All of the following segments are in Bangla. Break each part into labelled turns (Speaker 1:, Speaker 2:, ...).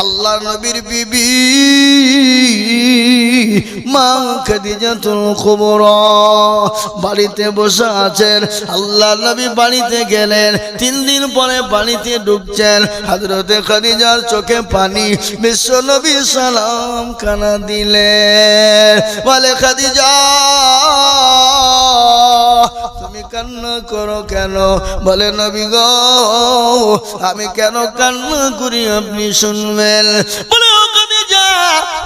Speaker 1: আল্লাহ নবীর বিবি মা খাদিজাতুল কুবরা। বাড়িতে বসে আছেন আল্লাহ নবী বাড়িতে গেলেন, তিন দিন পরে বাড়িতে ঢুকছেন। হযরতে খাদিজার চোখে পানি, বিশ্ব নবী সালাম কানা দিলেন। বলে, খাদিজা তুমি কান্না করো কেন? বলে, নবী গো, আমি কেন কান্না করি আপনি শুনবেন?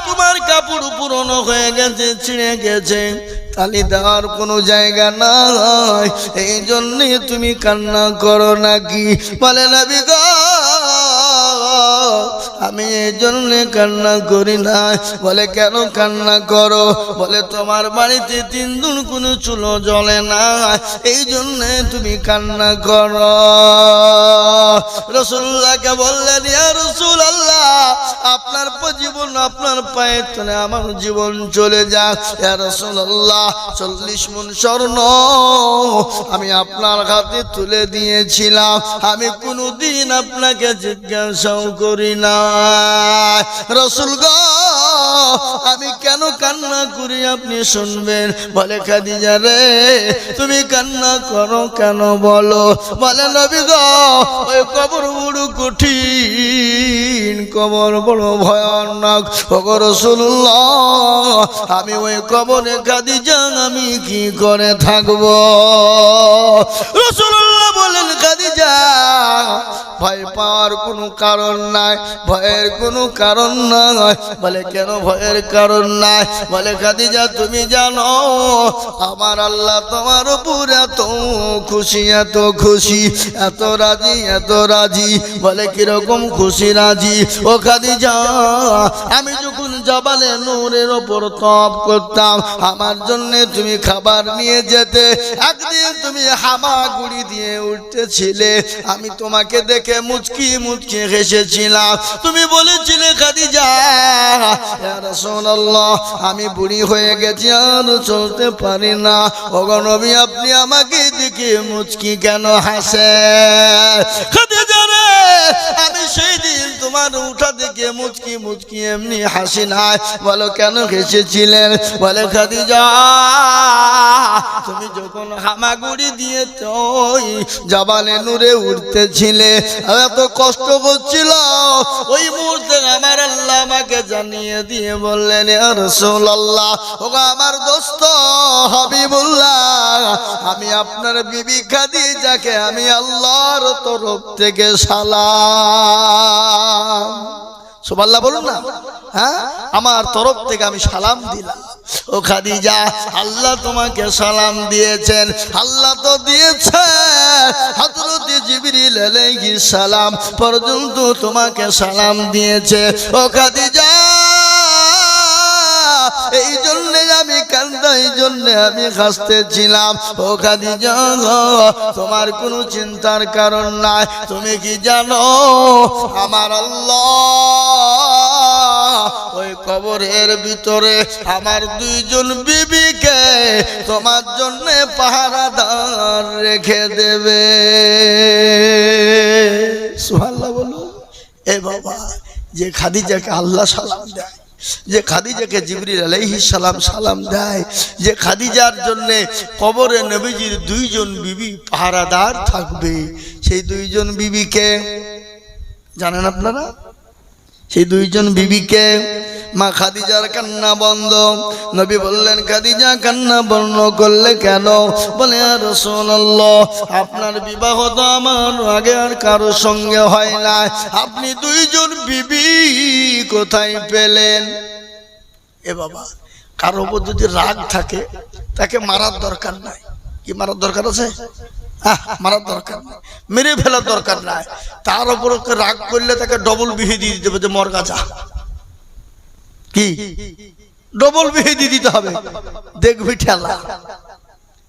Speaker 1: তোমার কাপড় পুরনো হয়ে গেছে, ছিঁড়ে গেছে। তালি দেওয়ার কোনো জায়গা নাই। এই জন্যে তুমি কান্না করো নাকি? বলে, নবী গো আমি এই জন্য কান্না করি না বলে, কেন কান্না করো? বলে, তোমার বাড়িতে তিন দিন কোনো চুলো জ্বলে না। এই জন্য তুমি কান্না করো। রসুল্লাহকে বললেন, ইয়া রসুল আল্লাহ আপনার জীবন, আপনার পায়ে তলে আমার জীবন চলে যাক। চল্লিশ মন স্বর্ণ আমি আপনার হাতে তুলে দিয়েছিলাম। আমি কোনোদিন আপনাকে জিজ্ঞাসাও করি না রসুল গো আমি কেন কান্না করি আপনি শুনবেন? বলে খাদিজা রে, তুমি কান্না করো কেন বলো? বলে নবী ওই কবর বড় কঠিন, কবর বড় ভয়ানক। ওগো রসুল্লাহ আমি ওই কবরে খাদিজা, আমি কি করে থাকব? রসুল্লাহ বলেন, খাদিজা ভয় পাওয়ার কোনো কারণ নাই, ভয়ের কোনো কারণ নাই। বলে, কেন ভয়ের কারণ নাই? বলে, খাদিজা, তুমি জানো, আমার আল্লাহ তোমার উপর এত খুশি এত খুশি, এত রাজি এত রাজি। বলে, কীরকম খুশি, রাজি? ও খাদিজা, আমি যখন জবালে নূরের ওপর তপ করতাম, আমার জন্য তুমি খাবার নিয়ে যেতে। একদিন তুমি হামাগুড়ি দিয়ে উঠতেছিলে, আমি তোমাকে দেখে মুচকি মুচকি হেসেছিলাম। তুমি বলেছিলে, খাদিজা রাসূলুল্লাহ, আমি বুড়ি হয়ে গেছি, আর চলতে পারি না। ওগো নবী, আপনি আমাকে দেখে মুচকি কেন হাসে আমি সেই দিন তোমার উঠা দেখে মুচকি মুচকি এমনি হাসি নাই। বলো, কেন হেসেছিলেন? বলে, খাদিজা, তুমি যখন হামাগুড়ি দিয়ে তুই জবালে নূরে উঠতেছিলে এত কষ্ট করছিল ওই মুহূর্তে আমার আল্লাহ আমাকে জানিয়ে দিয়ে বললেন রসুল্লাহ ও আমার দোস্ত হাবিবুল্লাহ, আমি আপনার বিবি খাদিজাকে আমি আল্লাহর তরফ থেকে সালাম। সুবাল্লাহ বলুন না। হ্যাঁ? আমার তরফ থেকে আমি সালাম দিলাম। ও খাদিজা, আল্লাহ তোমাকে সালাম দিয়েছেন। আল্লাহ তো আলাইহিস সালাম পর্যন্ত তোমাকে সালাম দিয়েছে। ও খাদিজা, এই জন্যে আমি কান্দা এই জন্যে আমি হাসতেছিলাম ও খাদিজা, তোমার কোনো চিন্তার কারণ নাই। তুমি কি জানো? আমার আল্লাহ ওই কবরের ভিতরে আমার দুইজন বিবিকে তোমার জন্য পাহারাদার রেখে দেবে। সুহাল্লাহ বলুন। এ বাবা, যে খাদিজাকে আল্লাহ সালাম দেয়, যে খাদিজাকে জিবরিল আলাইহিস সালাম সালাম দেয়, যে খাদিজার জন্য কবরে নবীজির দুইজন বিবি পাহারাদার থাকবে, সেই দুইজন বিবিকে জানেন আপনারা? সেই দুইজন বিবিকে, মা খাদিজার কান্না বন্ধ। নবী বললেন, খাদিজা, কান্না বন্ধ করলে কেন? বলে, আর রসুল্লাহ আপনার বিবাহ তো আমার আগে আর কারও সঙ্গে হয় না। আপনি দুইজন বিবি কোথায় পেলেন? এ বাবা, কারও উপর যদি রাগ থাকে, তাকে মারার দরকার নাই। কি মারার দরকার আছে? মারার দরকার নাই। মেরে ফেলার দরকার নাই। তার উপর রাগ করলে তাকে ডবল বিহে দিয়ে দিতে হবে যে মর গাছা কি? ডবল বিহি দিয়ে দিতে হবে। দেখবি ঠেলা।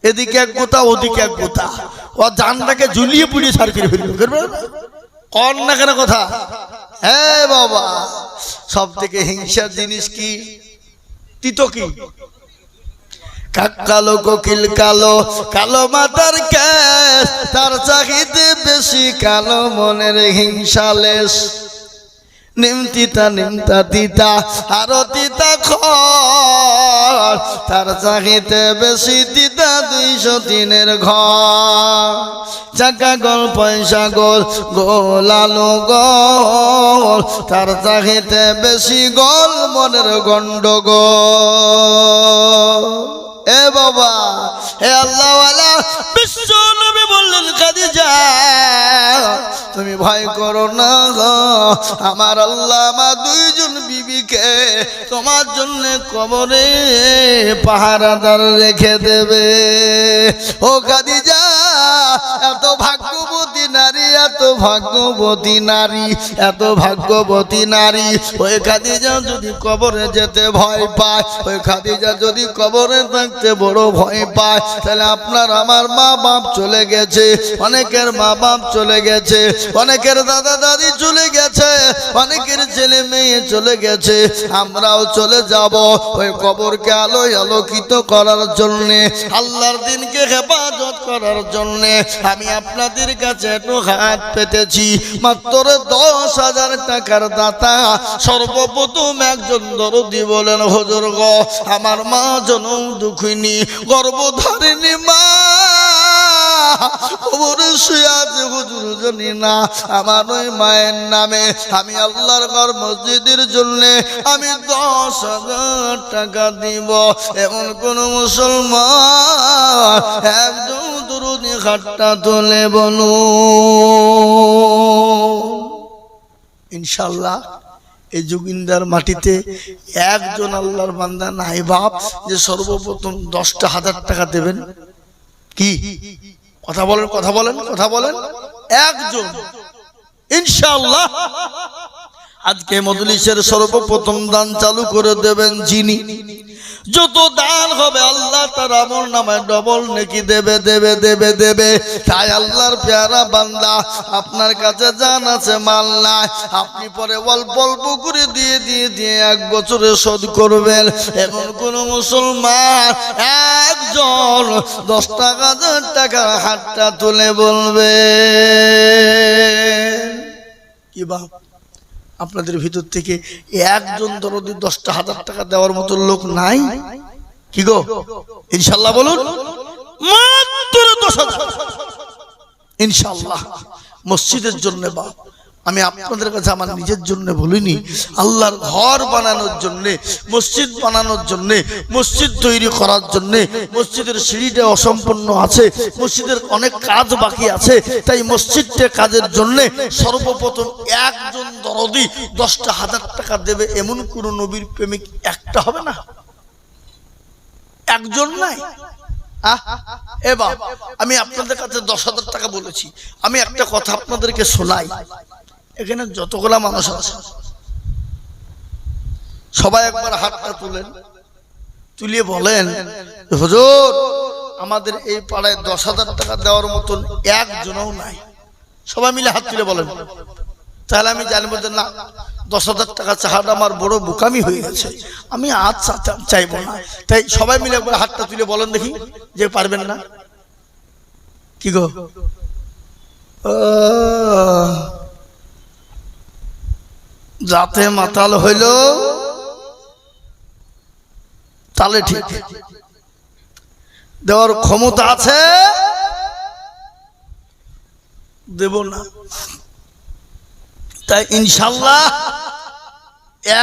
Speaker 1: এদিকে এক গোতা, ওদিকে এক গোতা। ও জানটাকে ঝুলিয়ে পুড়িয়ে সার করে ফেলবে। করবে? কর না কেন কথা? হ্যাঁ বাবা। সব থেকে হিংসার জিনিস কি? তিতো কি? কাক কালো কোকিল কালো কালো মাতার ক্যাশ তার চাহিদে বেশি কালো মনের হিংসালেশ নিম তিতা নিমতা তিতা, আরও তিতা খর তার চাহিতে বেশি তিতা দুইশো তিনের ঘর। চাকা গোল, পয়সা গোল গোল আলো গোল, তার চাহিতে বেশি গোল মনের গন্ডগোল। এ বাবা হে আল্লাহওয়ালা বিশ্ব নবী বললেন, খাদিজা, তুমি ভয় করো না। আমার আল্লাহ আমার দুইজন বিবিকে তোমার জন্য কবরে পাহারাদার রেখে দেবে ও খাদিজা এত ভাগ্যবতী নারী, এত ভাগ্যবতী নারী, এত ভাগ্যবতী নারী। ওই খাদিজা যদি কবরে যেতে ভয় পায়, ওই খাদিজা যদি কবরে থাকতে বড় ভয় পায়, তাহলে আপনার আমার মা বাপ চলে গেছে, অনেকের মা বাপ চলে গেছে, অনেকের দাদা দাদি চলে গেছে, অনেকের ছেলে মেয়ে চলে গেছে, আমরাও চলে যাব ওই কবরকে আলোয় আলোকিত করার জন্যে, আল্লাহর দিনকে হেফাজত করার জন্যে। আমি আপনাদের কাছে একটু হাত পেতেছি। মাত্র দশ হাজার টাকার দাতা, সর্বপ্রথম একজন দরদি বলেন, হজর গ, আমার মা জনম দুঃখিনী, গর্ভধারিণী মা আমার ওই মায়ের নামে আমি আল্লাহর ঘর মসজিদের জন্য আমি দশ হাজার টাকা দিব। এমন কোন মুসলমান একজন দুরুদি খাট্টা তোলে বলু ইনশাল্লাহ এই যোগিন্দার মাটিতে একজন আল্লাহর বান্দা নাই বাপ, যে সর্বপ্রথম দশটা হাজার টাকা দেবেন। কি? কথা বলেন কথা বলেন কথা বলেন। একজন। ইনশাআল্লাহ। আজকে মজলিসের সর্বপ্রথম দান চালু করে দেবেন যিনি। যত দান হবে আল্লাহ তার আমল নামে ডবল নাকি দেবে দেবে দেবে দেবে। তাই আল্লাহর পেয়ারা বান্দা, আপনার কাছে জান আছে, মাল নাই। আপনি পরে অল্প অল্প করে দিয়ে দিয়ে দিয়ে এক বছরে শোধ করবেন। এমন কোন মুসলমান একজন দশ টাকা হাজার টাকার হাতটা তুলে বলবে, কি বাপ? আপনাদের ভিতর থেকে একজন দরদি দশটা হাজার টাকা দেওয়ার মতো লোক নাই? কি গো? ইনশাল্লাহ বলুন। ইনশাল্লাহ। মসজিদের জন্য বা আমি আপনাদের কাছে আমার নিজের জন্য বলিনি, আল্লাহর ঘর বানানোর জন্য, মসজিদ বানানোর জন্য, মসজিদ তৈরি করার জন্য, মসজিদের সিঁড়িটা অসম্পূর্ণ আছে, মসজিদের অনেক কাজ বাকি আছে, তাই মসজিদটা কাজের জন্য সর্বপ্রথম একজন দরদি দশটা হাজার টাকা দেবে, এমন কোন নবীর প্রেমিক একটা হবে না। একজন নাই। এবার আমি আপনাদের কাছে দশ হাজার টাকা বলেছি। আমি একটা কথা আপনাদেরকে শোনাই। এখানে যতগুলা মানুষ আছে, সবাই একবার হাতটা তুলেন, তুলিয়ে বলেন, হুজুর, আমাদের এই পাড়ায় দশ হাজার টাকা দেওয়ার মতন একজনও নাই। সবাই মিলে হাত তুলে বলেন। তাহলে আমি জানব যে না, দশ হাজার টাকা চাহাটা আমার বড় বোকামি হয়ে গেছে। আমি আজ চাইব না। তাই সবাই মিলে একবার হাতটা তুলে বলেন দেখি যে পারবেন না। কি গো? যাতে মাতাল হইল, তালে ঠিক। দেওয়ার ক্ষমতা আছে? দেব না। তাই ইনশাল্লাহ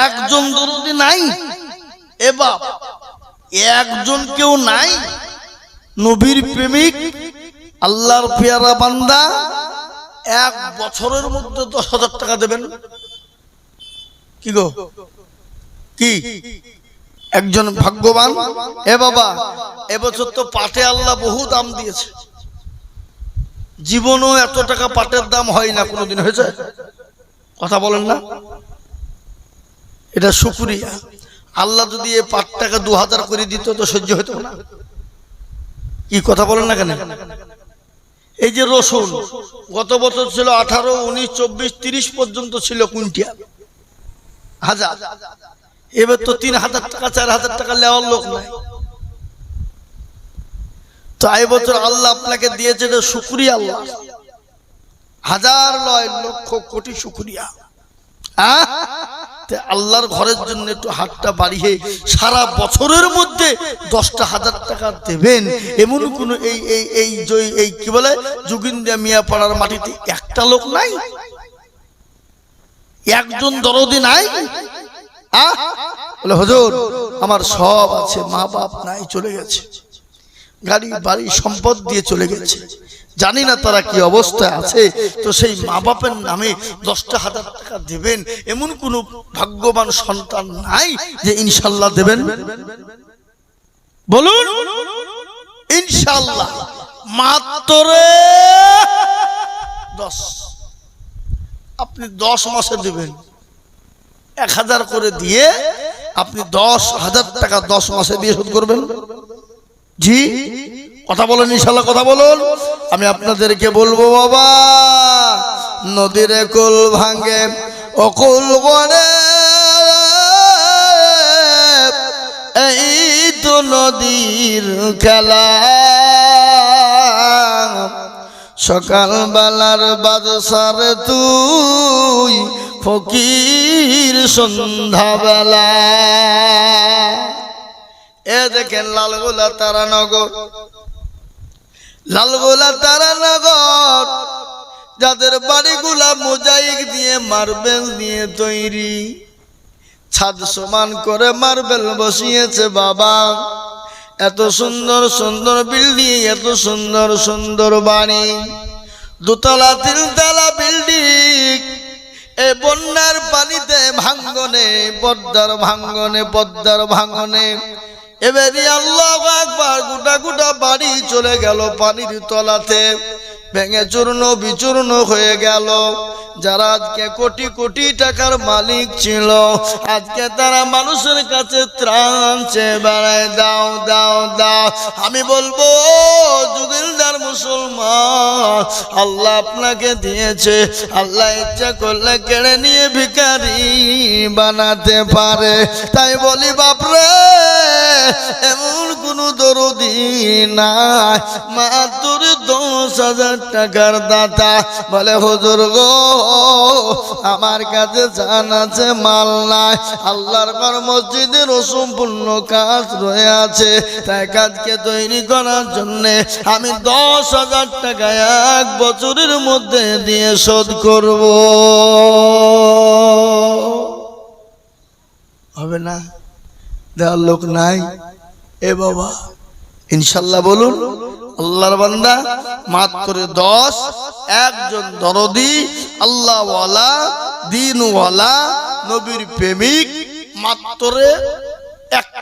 Speaker 1: একজন দরদি নাই, এ বাপ, একজন কেউ নাই, নবীর প্রেমিক, আল্লাহর পেয়ারা বান্দা, এক বছরের মধ্যে দশ হাজার টাকা দেবেন। কি গো? একজন ভাগ্যবান? এ বাবা এবছর তো পাটে আল্লাহ বহু দাম দিয়েছে। জীবনও এত টাকা পাটের দাম হয় না কোনোদিন, হয়েছে? কথা বলেন না। এটা শুকুরিয়া। আল্লাহ যদি এই পাটটাকে দু হাজার করে দিত, তো সহ্য হতো না। কি কথা বলেন না কেন? এই যে রসুন, গত বছর ছিল আঠারো, উনিশ, চব্বিশ, তিরিশ পর্যন্ত ছিল কুইন্টিয়াল হাজার। এবার তো তিন হাজার টাকা, চার হাজার টাকা নেওয়ার লোক নাই। তো এই বছর আল্লাহ আপনাকে দিয়েছে আল্লাহ। হাজার নয়, লক্ষ কোটি আল্লাহর ঘরের জন্য একটু হাতটা বাড়িয়ে সারা বছরের মধ্যে দশটা হাজার টাকা দেবেন। এমন কোন এই এই এই এই কি বলে যোগিন্দা মিয়া পাড়ার মাটিতে একটা লোক নাই? একজন দরদি নাই? হজুর, আমার সব আছে, মা বাপ নাই, চলে গেছে। গাড়ি, বাড়ি, সম্পদ দিয়ে চলে গেছে। জানি না তারা কি অবস্থায় আছে, তো সেই মা বাপের নামে দশটা হাজার টাকা দেবেন। এমন কোন ভাগ্যবান সন্তান নাই যে ইনশাল্লাহ দেবেন? বলুন, ইনশাল্লাহ। মাত্র দশ আপনি দশ মাসে দেবেন। এক হাজার করে দিয়ে আপনি দশ হাজার টাকা দশ মাসে দিয়ে শোধ করবেন। জি, কথা বলেন, ইনশাল্লাহ কথা বলুন। আমি আপনাদেরকে বলব, বাবা, নদীর কুল ভাঙ্গে অকুল বনে। এই তো নদীর খেলা। সকাল বেলার বাদশার তুই ফকির সন্ধ্যাবেলা। এ দেখেন লালগোলা তারা তারানগর লালগোলা তারানগর যাদের বাড়িগুলা মোজাইক দিয়ে মার্বেল দিয়ে তৈরি। ছাদ সমান করে মার্বেল বসিয়েছে বাবা। এত সুন্দর সুন্দর বিল্ডিং, এত সুন্দর সুন্দর বাড়ি। দুতলা, তিনতলা বিল্ডিং। এ বন্যার পানিতে ভাঙ্গনে, পদ্মার ভাঙ্গনে পদ্মার ভাঙ্গনে। এবারে আল্লাহ একবার গোটা গোটা বাড়ি চলে গেল পানির তলাতে। ভেঙে চূর্ণ বিচূর্ণ হয়ে গেল। যারা আজকে কোটি কোটি টাকার মালিক ছিল, আজকে তারা মানুষের কাছে ত্রাণ চেয়ে বেড়ায়। দাও দাও দাও। আমি বলব যুগিলদার মুসলমান, আল্লাহ আপনাকে দিয়েছে। আল্লাহ ইচ্ছা করলে কেড়ে নিয়ে ভিখারি বানাতে পারে। তাই বলি, বাপরে এমন কোন দরদি নাই। মাত্র দশ হাজার টাকার দাতা। বলে, হুজুর গো, আমার কাছে জান আছে, মাল নাই। আল্লাহর ঘর মসজিদের অসম্পূর্ণ কাজ রয়ে আছে। তাই কাজকে তৈরি করার জন্য আমি দশ হাজার টাকা এক বছরের মধ্যে দিয়ে শোধ করব। হবে না? দেওয়ার লোক নাই। এ বাবা, ইনশাল্লাহ বলুন, আল্লাহর বান্দা মাত্র দশ, একজন দরদি, আল্লাহওয়ালা, দিনওয়ালা, নবীর প্রেমিক মাত্র একটা।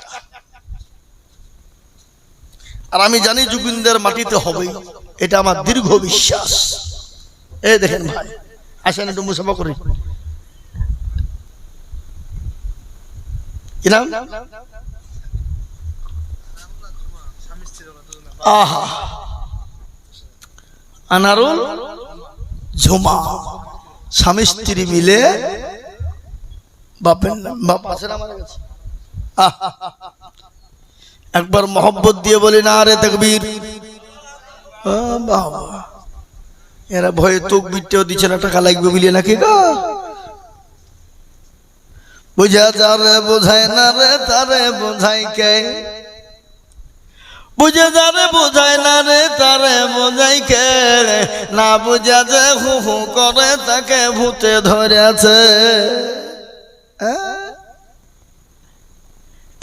Speaker 1: আর আমি জানি যুগিন্দের মাটিতে হবে, এটা আমার দীর্ঘ বিশ্বাস। এই দেখেন ভাই, আসেন একটু মুসাফা করি। কি আহা। আনারুল ঝুমা। স্বামী স্ত্রী মিলে বাপের নাম বাপ আছে না কাছে একবার মোহব্বত দিয়ে বলি, না রে তকবীর। বাবা। এরা ভয়ে তোক বিটেও দিচ্ছে না, টাকা লাগবে বলিয়ে নাকি গো? বুঝা যারে বোঝায় না রে, তারে বোঝাই কে? বুঝে যারে বোঝায় না রে, তারে বোঝাই কে? না বুঝা যে হু হু করে তাকে ভূতে ধরেছে?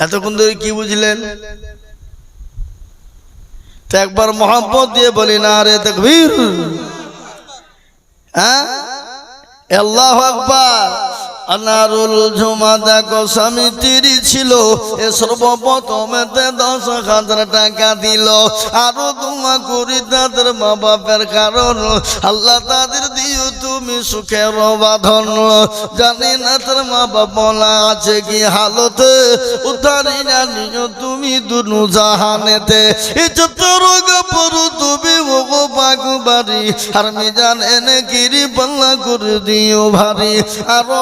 Speaker 1: এতক্ষণ ধরে কি বুঝলেন? একবার মোহাম্মত দিয়ে বলি, না রে তকবীর। হ্যাঁ? আল্লাহ আকবার। আনারুল ঝুমা দেখো স্বামী তিরি ছিল এ সর্বপ্রথমেতে দশ হাজার টাকা দিল। আরও তোমা করি তাদের মা বাপের কারণ। আল্লাহ তাদের দিও তুমি সুখের বাঁধন জানি না তার মা বাপ বলা আছে কি হালতে। উতারি না নিও তুমি দুনু জাহানেতে। এ রোগ পরু তুমি ওগো পাগু বাড়ি আর মি জানেন গিরি পাল্লা করে দিও ভারী। আরও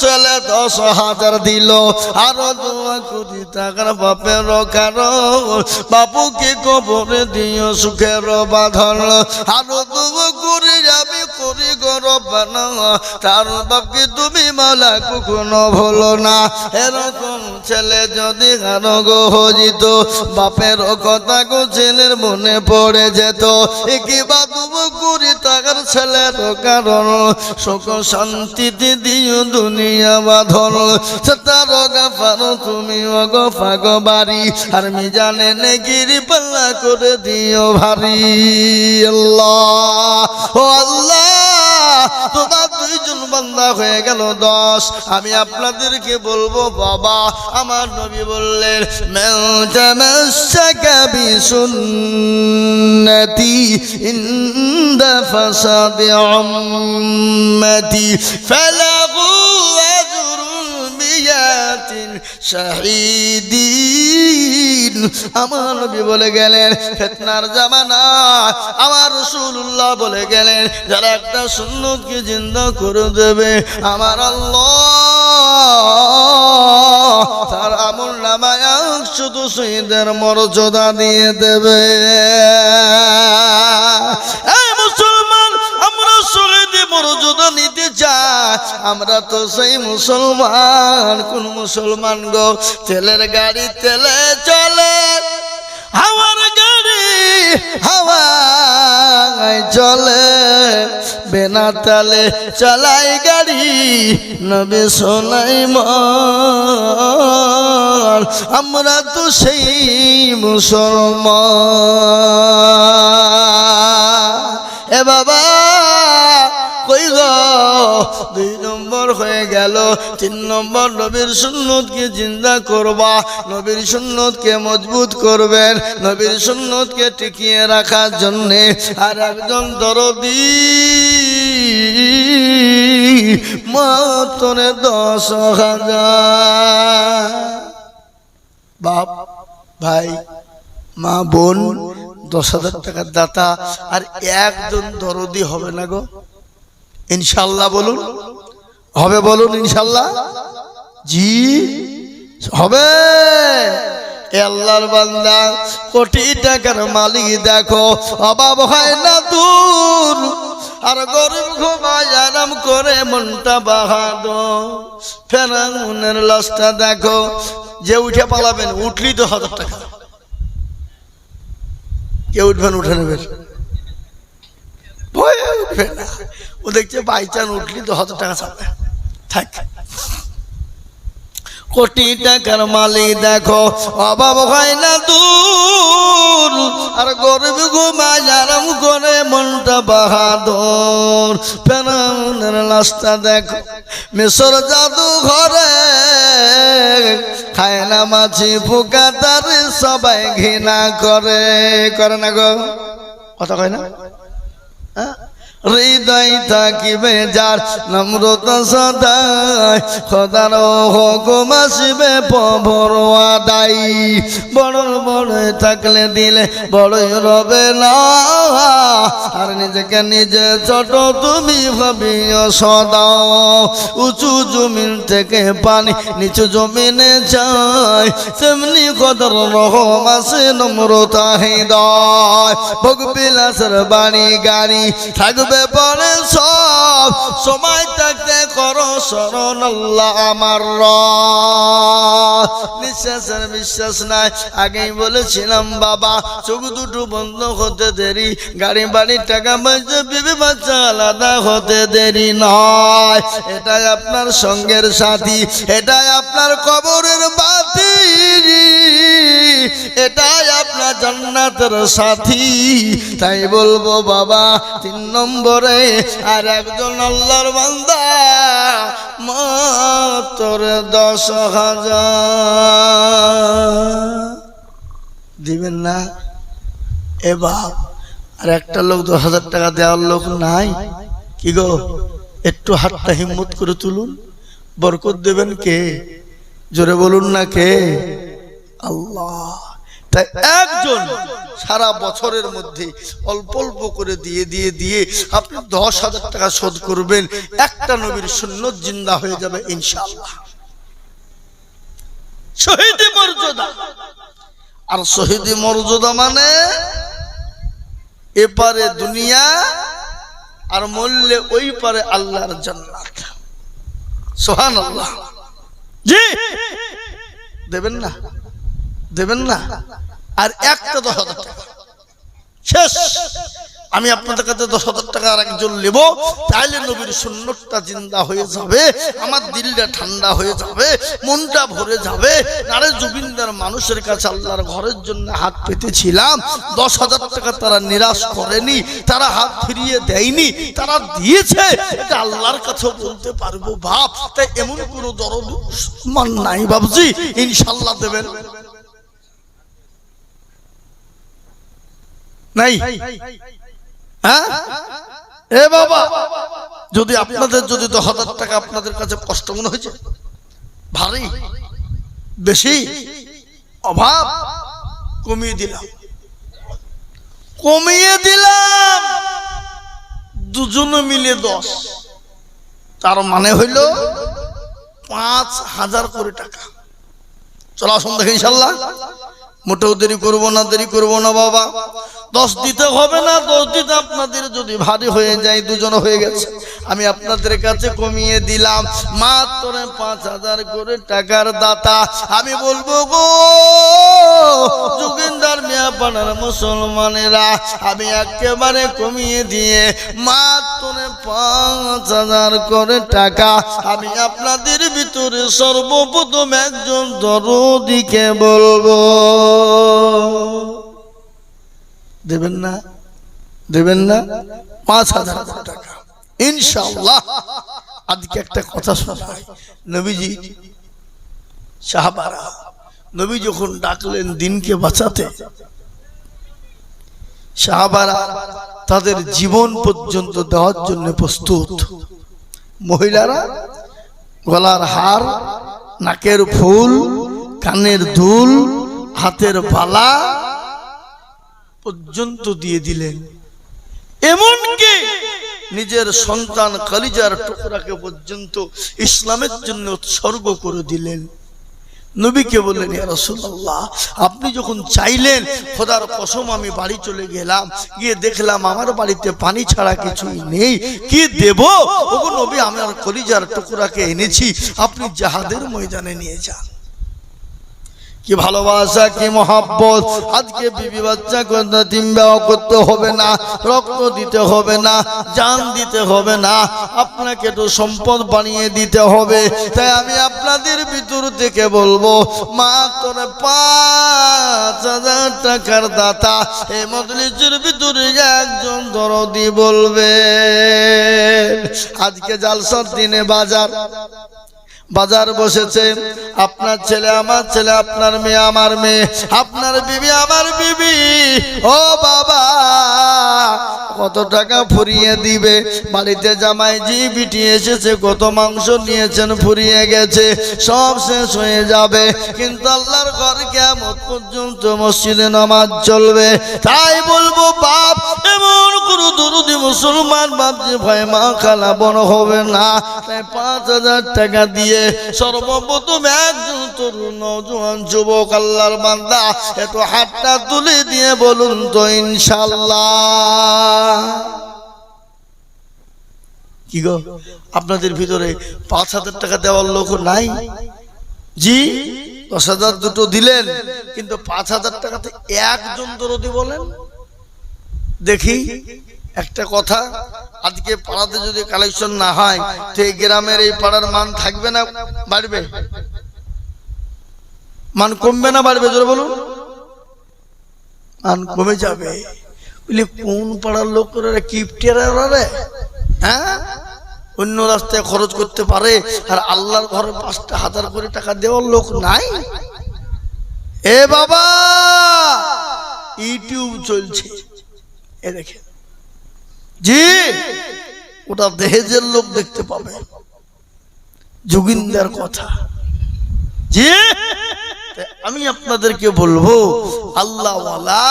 Speaker 1: ছেলে দশ হাজার দিল। আরও দোয়া কোটি টাকার বাপের কারণ। বাপুকে কবরে দিও সুখের বাঁধন? আরও দোয়া করে যাবে করি গরব বানা। তার বাপকে তুমি মালা কখনো ভুলো না? এরকম ছেলে যদি কারও গো হজিত, বাপের কথা গো ছেলের মনে পড়ে যেত। একিবা তুমি করি তাকার ছেলের কারণ। শোক শান্তিতে দিও দুনিয়া বাঁধন সে তার গাফারো তুমি অগ ফাগ বাড়ি আর মিজানে নেগিরি পাল্লা করে দিও ভারী। হয়ে গেল দশ। আমি আপনাদেরকে বলব, বাবা, আমার নবী বললেন বিসুন্নতি ইনদা ফাসাদি উম্মতি শাহিদিন। আমার নবী বলে গেলেন, ফেতনার জামানা। আমার রসুল্লাহ বলে গেলেন, যারা একটা সুন্নতকে জিন্দা করে দেবে, আমার তার আমল নামায় শুধু শহীদের মর্যাদা দিয়ে দেবে। মর্যাদা নিতে চাই। আমরা তো সেই মুসলমান, কোন মুসলমান গো? তেলের গাড়ি তেলে চলে, হাওয়ার গাড়ি হাওয়ায় চলে। বেনা তালে চালাই গাড়ি, নবে সোনাই আমরা তো সেই মুসলমান। এ বাবা কই দুই নম্বর হয়ে গেল, তিন নম্বর নবীর সুন্নতকে জিন্দা করবা, নবীর সুন্নতকে মজবুত করবেন, নবীর সুন্নতকে টিকিয়ে রাখার জন্যে আর একজন দরদি মাতনে দশ হাজার। বাপ, ভাই, মা, বোন, দশ হাজার টাকার দাতা, আর একজন দরদি হবে না গো? ইনশাল্লাহ বলুন। হবে বলুন ইনশাল্লাহ? জি, হবে। আল্লাহর বান্দা, কোটি টাকার মালিক দেখো, অভাব হয় না দূর। আর গরিব ঘুমায় আরাম করে মনটা বাহাদো ফেরাউনের লাশটা দেখো, যে উঠে পালাবেন, উঠলি তো হাজার টাকা। কে উঠবেন, উঠে নেবেন? ভয়ে উঠবে না। ও দেখছে বাইচান উঠলি তো হাজার টাকা ছাড়বে থাক। কোটি টাকার মালিক দেখো, অভাব হয় না দূর। আর গরিব ঘুমায় আরাম করে মনটা বাহাদুর। ফেরাউনের লাশটা দেখো, মিশর জাদু ঘরে খায় না মাছি পোকা তার সবাই ঘৃণা করে। করে না গো। কথা কয় না? হ্যাঁ? হৃদয় থাকিবে যার নম্রত সদায় খদার হুকুম আসবে পবর আদাই বড় বড় থাকলে দিলে বড়ই রবে না। আর নিজেকে নিজে ছোট তুমি ভাবিও সদা। উঁচু জমিন থেকে পানি নিচু জমিনে যায়, তেমনি কদর রহম আছে নম্রতা হৃদয়। ভোগ বিলাসের বাড়ি গাড়ি থাকবে পরে সব। সময় থাকতে করো, শরণ আল্লাহ আমার রব। নিঃশ্বাসের বিশ্বাস নাই। আগেই বলেছিলাম, বাবা, চোখ দুটো বন্ধ হতে দেরি। গাড়ি, বাড়ি, টাকা পয়সা, বিবি বাচ্চা আলাদা হতে দেরি নয়। এটাই আপনার সঙ্গের সাথী। এটাই আপনার কবরের বাতি। এটাই আপনার জান্নাতের সাথী। তাই বলব, বাবা, তিন নম্বরে আর একজন আল্লাহর বান্দা মাত্র দশ হাজার। দিবেন না? এ বাপ, আর একটা লোক দশ হাজার টাকা দেওয়ার লোক নাই। কি গো, একটু হাতটা হিম্মত করে তুলুন। বরকত দেবেন কে? জোরে বলুন না কে? আল্লাহ। তাই একজন সারা বছরের মধ্যে অল্প অল্প করে দিয়ে দিয়ে দিয়ে আপনি দশ হাজার টাকা শোধ করবেন, একটা নবীর শূন্য জিন্দা হয়ে যাবে ইনশাআল্লাহ। শহীদ মর্যাদা। আর শহীদ মর্যাদা মানে এপারে দুনিয়া আর মরলে ওই পারে আল্লাহর জান্নাত। সোহান আল্লাহ জি। দেবেন না? দেবেন না? আর একটা দশ হাজার টাকা। শেষ। আমি আপনাদের কাছে দশ হাজার টাকা আর একজন নেব। তাইলে নবীর সুন্নতটা জিন্দা হয়ে যাবে, আমার দিলটা ঠান্ডা হয়ে যাবে, মনটা ভরে যাবে। আরে জুবিন্দার মানুষের কাছে আল্লাহর ঘরের জন্য হাত পেতেছিলাম। দশ হাজার টাকা তারা নিরাশ করেনি, তারা হাত ফিরিয়ে দেয়নি, তারা দিয়েছে। এটা আল্লাহর কাছে বলতে পারব ভাব তাই এমন কোনো দরদ মান নাই বাবজি ইনশাল্লাহ দেবেন। নাই? হ্যাঁ? এ বাবা, যদি আপনাদের, যদি দশ হাজার টাকা আপনাদের কাছে কষ্ট মনে হয়েছে, ভারী, বেশি, অভাব, কমিয়ে দিলাম। কমিয়ে দিলাম। দুজনে মিলে দশ। তার মানে হইল পাঁচ হাজার করে টাকা। চলো আসুন দেখে ইনশাল্লাহ। মোটেও দেরি করব না, দেরি করব না বাবা। দশ দিতে হবে না, দশ দিতে আপনাদের যদি ভারী হয়ে যায় দুজন হয়ে গেছে। আমি আপনাদের কাছে কমিয়ে দিলাম, মাত্র পাঁচ হাজার করে টাকার দাতা। আমি বলব গো, যোগিন্দার মিয়া পাড়ার মুসলমানেরা, আমি একেবারে কমিয়ে দিয়ে মাত্র পাঁচ হাজার করে টাকা। আমি আপনাদের ভিতরে সর্বপ্রথম একজন দরদিকে বলব। দেবেন না দেবেন না, পাঁচ হাজার টাকা। ইনশাল্লাহ আজকে একটা কথা শোনায় নবীজি, সাহাবারা, নবী যখন ডাকলেন দিনকে বাঁচাতে, সাহাবারা তাদের জীবন পর্যন্ত দেওয়ার জন্য প্রস্তুত। মহিলারা, গলার হার, নাকের ফুল, কানের দুল, হাতের বালা পর্যন্ত দিয়ে দিলেন। এমনকি নিজের সন্তান কালিজার টুকরাকে পর্যন্ত ইসলামের জন্য উৎসর্গ করে দিলেন। নবীকে বললেন রাসূলুল্লাহ, আপনি যখন চাইলেন, খোদার কসম আমি বাড়ি চলে গেলাম, গিয়ে দেখলাম আমার বাড়িতে পানি ছাড়া কিছুই নেই, কি দেব? ওগো নবী আমার কলিজার টুকরাকে এনেছি, আপনি জাহাদের ময়দানে নিয়ে যান। কি ভালোবাসা, কি মহাব্বত? আজকে বিবি বাচ্চা তিন বিবাহ করতে হবে না, রক্ত দিতে হবে না, জান দিতে হবে না, আপনাকে তো সম্পদ বানিয়ে দিতে হবে। তাই আমি আপনাদের ভিতর থেকে বলব মা তোর পাঁচ হাজার টাকার দাতা এই মজলিসের ভিতরে একজন দরদি বলবে আজকে জালসার দিনে বাজার। বাজার বসেছে। আপনার ছেলে আমার ছেলে, আপনার মেয়ে আমার মেয়ে, আপনার বিবি আমার বিবি। ও বাবা, কত টাকা ফুরিয়ে দিবে? বাড়িতে জামাই জি বিটি এসেছে, কত মাংস নিয়েছেন, ফুরিয়ে গেছে, সব শেষ হয়ে যাবে। কিন্তু আল্লাহর ঘর কেমন পর্যন্ত মসজিদে নামাজ চলবে? তাই বলব, বাপ, এমন কোনো দুরুদি মুসলমান বাপ যে ভয় মা, খালা বড় হবে না। তাই পাঁচ হাজার টাকা দিয়ে সর্বপ্রথম একজন তরুণ নজওয়ান যুবক আল্লাহর বান্দা, একটু হাতটা তুলে দিয়ে বলুন তো ইনশাল্লাহ কি গো, আপনাদের ভিতরে পাঁচ হাজার টাকা দেওয়ার লোক নাই? জি, দশ হাজার দুটো দিলেন, কিন্তু পাঁচ হাজার টাকাতে একজন দরদি বলেন? দেখি। একটা কথা, আজকে পাড়াতে যদি কালেকশন না হয়, তো এই গ্রামের এই পাড়ার মান থাকবে না, বাড়বে? মান কমবে না, বাড়বে? জোরে বলুন। মান কমে যাবে। কোন পাড়ার লোকেরা কিপটেরা রে হ্যাঁ? অন্য রাস্তায় খরচ করতে পারে, আর আল্লাহর ঘরে পাঁচটা হাজার করে টাকা দেওয়ার লোক নাই? এ বাবা! ইউটিউব চলছে। এ দেখে জি। ওটা দেহেজের লোক দেখতে পাবে। যোগিন্দার কথা। জি। আমি আপনাদেরকে বলব, আল্লাহওয়ালা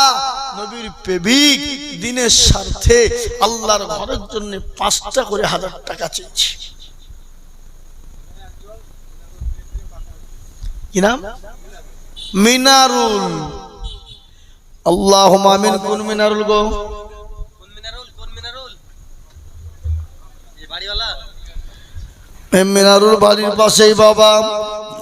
Speaker 1: নবীর প্রেমিক দিনের স্বার্থে আল্লাহর ঘরের জন্য পাঁচটা করে হাজার টাকা চেয়েছি। কি নাম? মিনারুল। আল্লাহ মামিন কোন মিনারুল গো
Speaker 2: কোন মিনারুল কোন মিনারুল এই বাড়িওয়ালা
Speaker 1: এই মিনারুল বাড়ির পাশেই বাবা।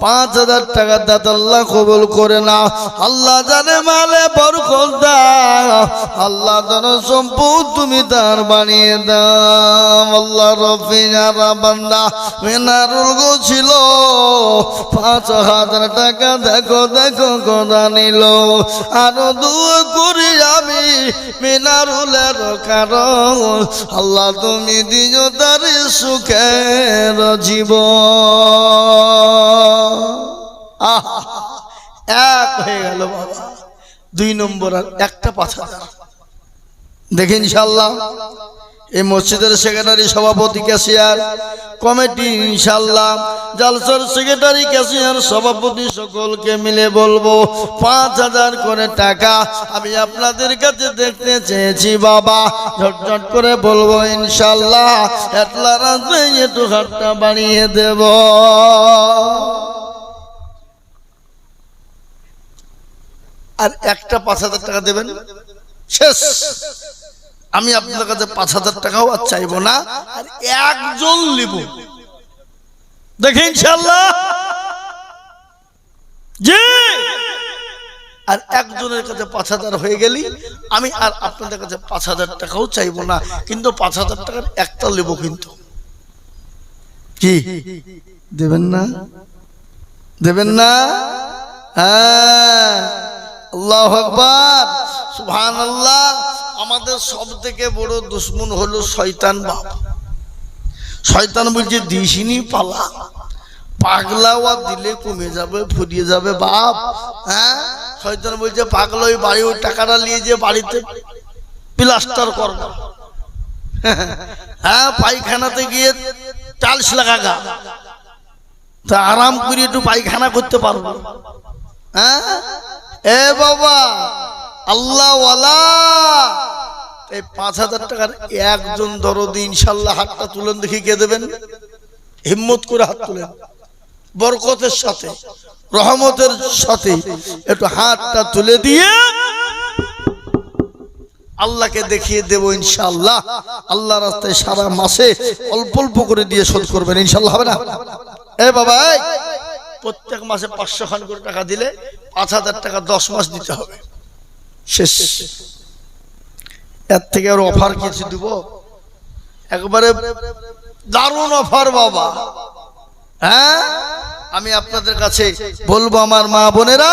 Speaker 1: পাঁচ হাজার টাকা দাত আল্লাহ কবুল করে না আল্লাহ জানে মালে বরকত আল্লাহ যেন সম্পদ তুমি তার বানিয়ে দাও। আল্লাহ রফিজারা বান্দা মিনারুল গো ছিল। পাঁচ হাজার টাকা দেখো দেখো কথা নিল। আরও দু করি আমি মিনারুলের কারণ। আল্লাহ তুমি দিও তার সুখের জীবন। আহা, এক হয়ে গেল বাবা। দুই নম্বর আর একটা হাজার দেখে ইনশাল্লাহ এই মসজিদের সেক্রেটারি সভাপতি ক্যাশিয়ার কমিটি ইনশাল্লাহ জালসার সেক্রেটারি ক্যাশিয়ার সভাপতি সকলকে মিলে বলব পাঁচ হাজার করে টাকা আমি আপনাদের কাছে দেখতে চেয়েছি বাবা। ঝটঝট করে বলব ইনশাল্লাহ এতলা রাতে একটু হাতটা বাড়িয়ে দেব। আর একটা পাঁচ হাজার টাকা দেবেন? শেষ। আমি আপনার কাছে পাঁচ হাজার টাকাও আর চাইব না, আর একজন নিব। দেখে ইনশাল্লাহ আর একজনের কাছে পাঁচ হাজার হয়ে গেলি, আমি আর আপনাদের কাছে পাঁচ হাজার টাকাও চাইব না, কিন্তু পাঁচ হাজার টাকার একটা নেব কিন্তু। কি? দেবেন না? দেবেন না? হ্যাঁ। আল্লাহ আকবার। সুবহান আল্লাহ আমাদের সব থেকে বড় দুশ্মন হলো শয়তান বাপ। শয়তান বলছে, দিসিনি পালা। পাগলা পাগলাওয়া দিলে কমে যাবে, ফুরিয়ে যাবে বাপ। হ্যাঁ? শয়তান বলছে, পাগলা ওই বাড়ি, ওই টাকাটা নিয়ে যে বাড়িতে প্লাস্টার করব হ্যাঁ পায়খানাতে গিয়ে টালস লাগাগা তা আরাম করে একটু পায়খানা করতে পারব। হ্যাঁ? এ বাবা আল্লাহওয়ালা এই পাঁচ হাজার টাকার একজন দরদি, ইনশাল্লাহ হাতটা তুলেন দেখি কে দেবেন। হিম্মত করে হাত তুলেন। বরকতের সাথে, রহমতের সাথে একটু হাতটা তুলে দিয়ে আল্লাহকে দেখিয়ে দেব ইনশাল্লাহ। আল্লাহ রাস্তায় সারা মাসে অল্প অল্প করে দিয়ে শোধ করবেন, ইনশাল্লাহ হবে না? এ বাবা প্রত্যেক মাসে পাঁচশো খান করে টাকা দিলে পাঁচ হাজার টাকা দশ মাস দিতে হবে। শেষ। এর থেকে আর অফার কিছু দিব? একবারে দারুণ অফার বাবা। হ্যাঁ? আমি আপনাদের কাছে বলব আমার মা বোনেরা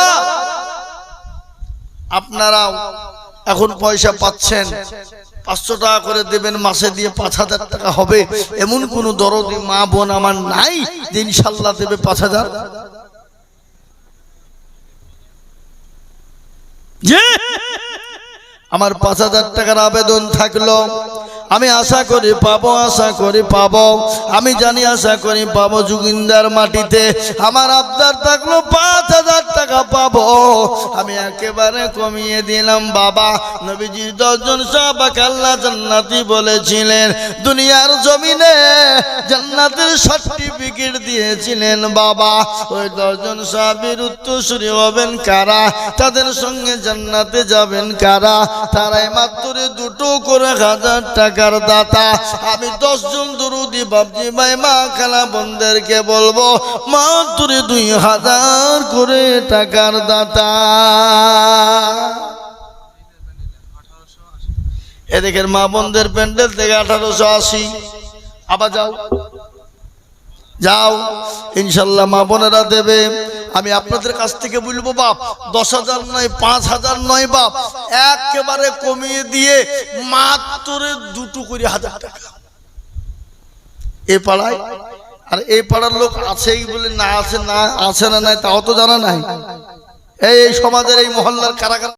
Speaker 1: আপনারা এখন পয়সা পাচ্ছেন। পাঁচশো টাকা করে দেবেন, মাসে দিয়ে পাঁচ হাজার টাকা হবে। এমন কোন দরদি মা বোন আমার নাই যে ইনশাল্লাহ দেবে পাঁচ হাজার। আমার পাঁচ হাজার টাকার আবেদন থাকল, আমি আশা করি পাবো, আশা করি পাবো। আমি জানি আশা করি পাবো যুগিন্দার মাটিতে। আমার আবদার থাকল পাঁচ হাজার টাকা পাবো। আমি একেবারে কমিয়ে দিলাম, বাবা। নবীজি দশজন সাহাবাকে আল্লাহ জান্নাতি বলেছিলেন। দুনিয়ার জমিনে জান্নাতের সার্টিফিকেট দিয়েছিলেন, বাবা। ওই দশজন সাহাবির উত্তরসূরি হবেন কারা? তাদের সঙ্গে জান্নাতে যাবেন কারা? তারাই মাত্র দুটো করে হাজার টাকার দাতা। আমি দশজন দরুদি বাবজি ভাই, মা, খালা বন্ধেরকে বলব, মাত্র দুই হাজার করে টাকার দাতা। এদিকের মা বোনদের প্যান্ডেল থেকে আঠারোশো আশি। আবার যাও। যাও, ইনশাল্লাহ মা বোনেরা দেবে। আমি আপনাদের কাছ থেকে বলব, বাপ, দশ হাজার নয়, পাঁচ হাজার নয়, বাপ, একেবারে কমিয়ে দিয়ে মাত্র দুটো করে হাজার টাকা। এ পাড়ায় আর এই পাড়ার লোক আছেই বলে না আছে না আছে না নাই, তাও তো জানা নাই। এই সমাজের এই মহল্লার কারাগার কারা